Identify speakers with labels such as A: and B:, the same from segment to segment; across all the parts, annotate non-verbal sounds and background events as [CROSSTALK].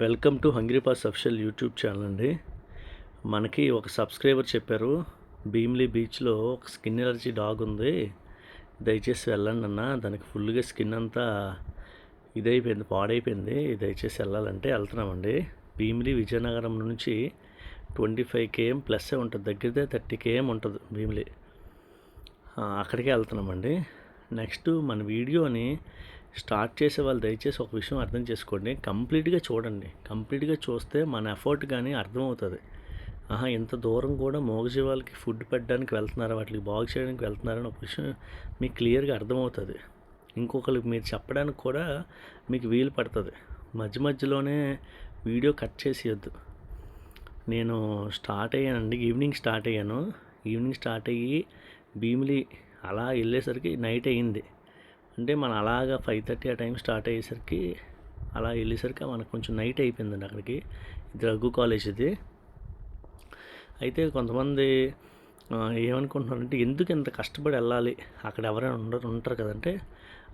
A: Welcome to hungry pass official YouTube channel అండి. మనకి ఒక సబ్స్క్రైబర్ చెప్పారు. భీమ్లీ బీచ్లో ఒక స్కిన్ ఎలర్జీ డాగ్ ఉంది. దయచేసి వెళ్ళండి అన్న. దానికి ఫుల్గా స్కిన్ అంతా ఇదైపోయింది పాడైపోయింది. దయచేసి వెళ్ళాలంటే వెళ్తున్నామండి. భీమిలి విజయనగరం నుంచి ట్వంటీ ఫైవ్ కేఎం ప్లస్ ఉంటుంది. దగ్గరదే థర్టీ కేఎం ఉంటుంది భీమిలి. అక్కడికే వెళ్తున్నామండి. నెక్స్ట్ మన వీడియోని స్టార్ట్ చేసే వాళ్ళు దయచేసి ఒక విషయం అర్థం చేసుకోండి. కంప్లీట్గా చూడండి. కంప్లీట్గా చూస్తే మన ఎఫర్ట్ కానీ అర్థమవుతుంది. ఆహా ఇంత దూరం కూడా మోగజీవాలకి ఫుడ్ పెట్టడానికి వెళ్తున్నారు వాటికి బాగు చేయడానికి వెళ్తున్నారని ఒక విషయం మీకు క్లియర్గా అర్థమవుతుంది. ఇంకొకరికి మీరు చెప్పడానికి కూడా మీకు వీలు పడుతుంది. మధ్య మధ్యలోనే వీడియో కట్ చేసేయద్దు. నేను స్టార్ట్ అయ్యానండి. ఈవినింగ్ స్టార్ట్ అయ్యాను. ఈవినింగ్ స్టార్ట్ అయ్యి భీమిలి అలా వెళ్ళేసరికి నైట్ అయ్యింది. అంటే మనం అలాగా ఫైవ్ థర్టీ ఆ టైం స్టార్ట్ అయ్యేసరికి అలా వెళ్ళేసరికి మనకు కొంచెం నైట్ అయిపోయిందండి అక్కడికి. ఇది రఘు కాలేజ్ ఇది. అయితే కొంతమంది ఏమనుకుంటున్నారంటే ఎందుకు ఇంత కష్టపడి వెళ్ళాలి? అక్కడ ఎవరైనా ఉండరు ఉంటారు కదంటే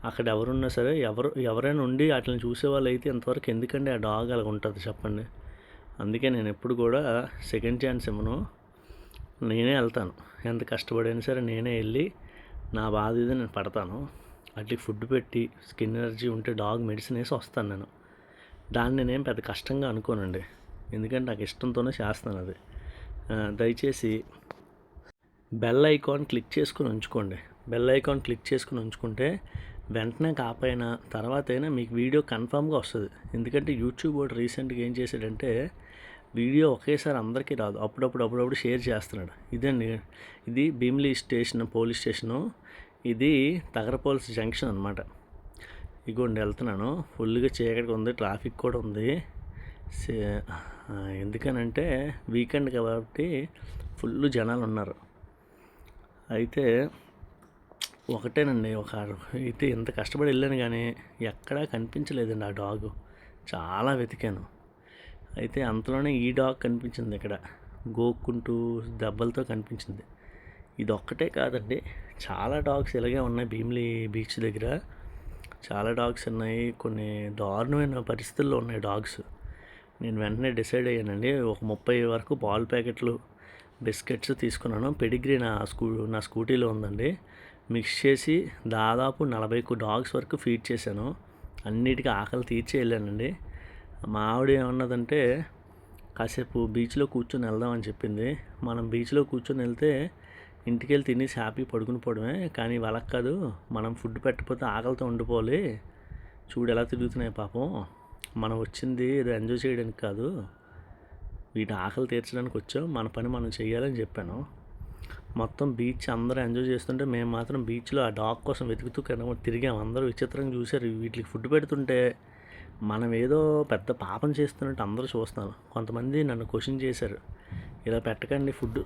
A: అక్కడ ఎవరున్నా సరే ఎవరు ఎవరైనా ఉండి వాటిని చూసేవాళ్ళు అయితే ఇంతవరకు ఎందుకండి ఆ డాగ్ అలా ఉంటుంది చెప్పండి. అందుకే నేను ఎప్పుడు కూడా సెకండ్ ఛాన్స్ ఇవ్వను. నేనే వెళ్తాను. ఎంత కష్టపడైనా సరే నేనే వెళ్ళి నా బాధ ఇది నేను పడతాను. వాటికి ఫుడ్ పెట్టి స్కిన్ ఎనర్జీ ఉంటే డాగ్ మెడిసిన్ వేసి వస్తాను నేను. దాన్ని నేనేం పెద్ద కష్టంగా అనుకోనండి. ఎందుకంటే నాకు ఇష్టంతోనే చేస్తాను అది. దయచేసి బెల్ ఐకాన్ క్లిక్ చేసుకుని ఉంచుకోండి. బెల్ ఐకాన్ క్లిక్ చేసుకుని ఉంచుకుంటే వెంటనే కాపైనా తర్వాత అయినా మీకు వీడియో కన్ఫామ్గా వస్తుంది. ఎందుకంటే యూట్యూబ్ వాడు రీసెంట్గా ఏం చేశాడంటే వీడియో ఒకేసారి అందరికీ రాదు. అప్పుడప్పుడు అప్పుడప్పుడు షేర్ చేస్తున్నాడు. ఇదండి ఇది భీమిలీ స్టేషన్ పోలీస్ స్టేషను ఇది తగరపోల్స్ జంక్షన్ అనమాట ఇగోండి వెళ్తున్నాను. ఫుల్గా చీకటిగా ఉంది ట్రాఫిక్ కూడా ఉంది. ఎందుకనంటే వీకెండ్ కాబట్టి ఫుల్ జనాలు ఉన్నారు. అయితే ఒకటేనండి ఒక అయితే ఎంత కష్టపడి వెళ్ళాను కానీ ఎక్కడా కనిపించలేదండి ఆ డాగ్. చాలా వెతికాను. అయితే అంతలోనే ఈ డాగ్ కనిపించింది ఇక్కడ. గోక్కుంటూ దెబ్బలతో కనిపించింది. ఇది ఒక్కటే కాదండి. చాలా డాగ్స్ ఇలాగే ఉన్నాయి భీమిలి బీచ్ దగ్గర. చాలా డాగ్స్ ఉన్నాయి. కొన్ని దారుణమైన పరిస్థితుల్లో ఉన్నాయి డాగ్స్. నేను వెంటనే డిసైడ్ అయ్యానండి. ఒక ముప్పై వరకు పాల్ ప్యాకెట్లు బిస్కెట్స్ తీసుకున్నాను. పెడిగ్రీ నా స్కూ నా స్కూటీలో ఉందండి. మిక్స్ చేసి దాదాపు నలభై డాగ్స్ వరకు ఫీడ్ చేశాను. అన్నిటికీ ఆకలి తీర్చి వెళ్ళానండి. మా ఆవిడ ఏమన్నదంటే కాసేపు బీచ్లో కూర్చొని వెళ్దామని చెప్పింది. మనం బీచ్లో కూర్చొని వెళ్తే ఇంటికి వెళ్ళి తినేసి హ్యాపీ పడుకుని పోవడమే కానీ వాళ్ళకి కాదు మనం ఫుడ్ పెట్టకపోతే ఆకలితో ఉండిపోవాలి. చూడు ఎలా తిరుగుతున్నాయి పాపం. మనం వచ్చింది ఏదో ఎంజాయ్ చేయడానికి కాదు. వీటి ఆకలి తీర్చడానికి వచ్చాం. మన పని మనం చేయాలని చెప్పాను. మొత్తం బీచ్ అందరూ ఎంజాయ్ చేస్తుంటే మేము మాత్రం బీచ్లో ఆ డాగ్ కోసం వెతుకుతూ కనుక తిరిగాం. అందరూ విచిత్రంగా చూశారు. వీటికి ఫుడ్ పెడుతుంటే మనం ఏదో పెద్ద పాపం చేస్తున్నట్టు అందరూ చూస్తున్నారు. కొంతమంది నన్ను క్వశ్చన్ చేశారు. ఇలా పెట్టకండి ఫుడ్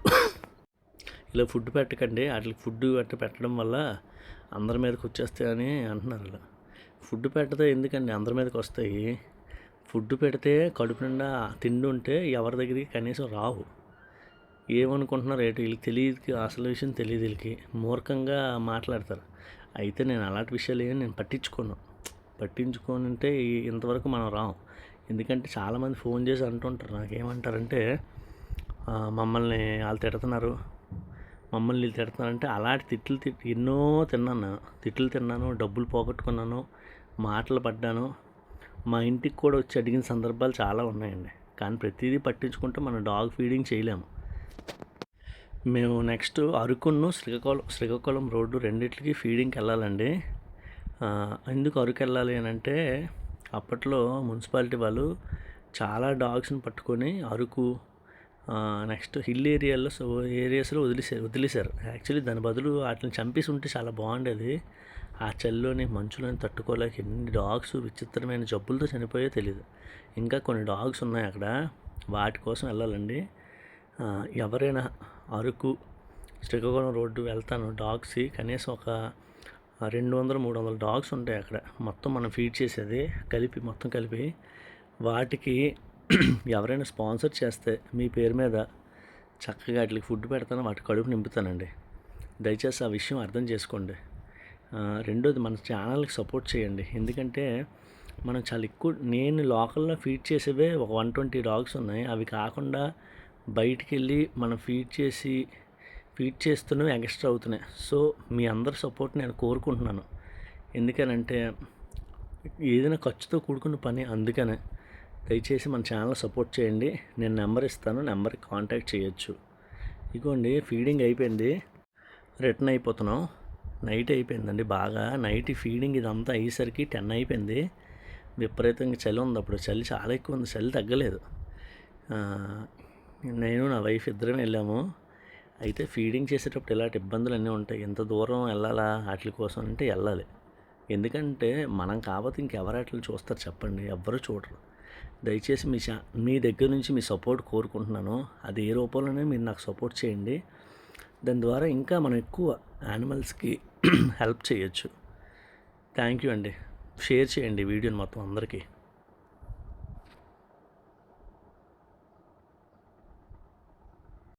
A: ఇలా ఫుడ్ పెట్టకండి. వాటికి ఫుడ్ గట్ట పెట్టడం వల్ల అందరి మీదకి వచ్చేస్తాయని అంటున్నారు ఇలా. ఫుడ్ పెడితే ఎందుకండి అందరి మీదకి వస్తాయి? ఫుడ్ పెడితే కడుపు నిండా తిండి ఉంటే ఎవరి దగ్గరికి కనీసం రావు. ఏమనుకుంటున్నారు ఏంటి? వీళ్ళకి తెలియదు అసలు విషయం తెలియదు వీళ్ళకి. మూర్ఖంగా మాట్లాడతారు. అయితే నేను అలాంటి విషయాలు ఏమి నేను పట్టించుకోను. పట్టించుకొని ఉంటే ఇంతవరకు మనం రాం. ఎందుకంటే చాలామంది ఫోన్ చేసి అంటుంటారు. నాకేమంటారంటే మమ్మల్ని వాళ్ళు తిడుతున్నారు. మమ్మల్ని తిడతానంటే అలాంటి తిట్లు తిట్టి ఎన్నో తిన్నాను. తిట్లు తిన్నాను డబ్బులు పోగొట్టుకున్నాను మాటలు పడ్డాను. మా ఇంటికి కూడా వచ్చి అడిగిన సందర్భాలు చాలా ఉన్నాయండి. కానీ ప్రతిదీ పట్టించుకుంటే మనం డాగ్ ఫీడింగ్ చేయలేము. మేము నెక్స్ట్ అరకును శ్రీకాకుళం శ్రీకాకుళం రోడ్డు రెండిట్లకి ఫీడింగ్కి వెళ్ళాలండి. ఎందుకు అరకు వెళ్ళాలి అని అంటే అప్పట్లో మున్సిపాలిటీ వాళ్ళు చాలా డాగ్స్ని పట్టుకొని అరకు నెక్స్ట్ హిల్ ఏరియాలో సో ఏరియాస్లో వదిలేసారు వదిలేశారు. యాక్చువల్లీ దాని బదులు వాటిని చంపేసి ఉంటే చాలా బాగుండేది. ఆ చల్లోని మంచులోని తట్టుకోలేక ఎన్ని డాగ్స్ విచిత్రమైన జబ్బులతో చనిపోయో తెలియదు ఇంకా కొన్ని డాగ్స్ ఉన్నాయి అక్కడ. వాటి కోసం వెళ్ళాలండి. ఎవరైనా అరకు శ్రీకాకుళం రోడ్డు వెళ్తాను డాగ్స్ కనీసం ఒక రెండు వందలు మూడు వందల డాగ్స్ ఉంటాయి అక్కడ. మొత్తం మనం ఫీడ్ చేసేది కలిపి మొత్తం కలిపి వాటికి [CLEARS THROAT] ఎవరైనా స్పాన్సర్ చేస్తే మీ పేరు మీద చక్కగా వాటికి ఫుడ్ పెడతాను వాటి కడుపు నింపుతానండి. దయచేసి ఆ విషయం అర్థం చేసుకోండి. రెండోది మన ఛానల్కి సపోర్ట్ చేయండి. ఎందుకంటే మనం చాలా ఎక్కువ నేను లోకల్లో ఫీడ్ చేసేవే ఒక వన్ ట్వంటీ డాగ్స్ ఉన్నాయి. అవి కాకుండా బయటికి వెళ్ళి మనం ఫీడ్ చేసి ఫీడ్ చేస్తున్నవి ఎక్స్ట్రా అవుతున్నాయి. సో మీ అందరి సపోర్ట్ నేను కోరుకుంటున్నాను. ఎందుకనంటే ఏదైనా ఖర్చుతో కూడుకున్న పని అందుకనే. దయచేసి మన ఛానల్ సపోర్ట్ చేయండి. నేను నెంబర్ ఇస్తాను నెంబర్కి కాంటాక్ట్ చేయొచ్చు. ఇదిగోండి ఫీడింగ్ అయిపోయింది. రిటర్న్ అయిపోతున్నాం. నైట్ అయిపోయిందండి బాగా. నైట్ ఫీడింగ్ ఇదంతా అయ్యేసరికి టెన్ అయిపోయింది. విపరీతంగా చలి ఉంది అప్పుడు. చలి చాలా ఎక్కువ ఉంది. చలి తగ్గలేదు. నేను నా వైఫ్ ఇద్దరం వెళ్ళాము. అయితే ఫీడింగ్ చేసేటప్పుడు ఇలాంటి ఇబ్బందులు అన్నీ ఉంటాయి. ఎంత దూరం వెళ్ళాలా? వాటి కోసం అంటే వెళ్ళాలి. ఎందుకంటే మనం కాకపోతే ఇంకెవరు వాటిని చూస్తారు చెప్పండి. ఎవ్వరు చూడరు. దయచేసి మీ మీ దగ్గర నుంచి మీ సపోర్ట్ కోరుకుంటున్నాను. అది ఏ రూపంలోనే మీరు నాకు సపోర్ట్ చేయండి. దాని ద్వారా ఇంకా మనం ఎక్కువ యానిమల్స్కి [CLEARS THROAT] హెల్ప్ చేయొచ్చు. థ్యాంక్ యూ అండి. షేర్ చేయండి వీడియోని మొత్తం అందరికీ.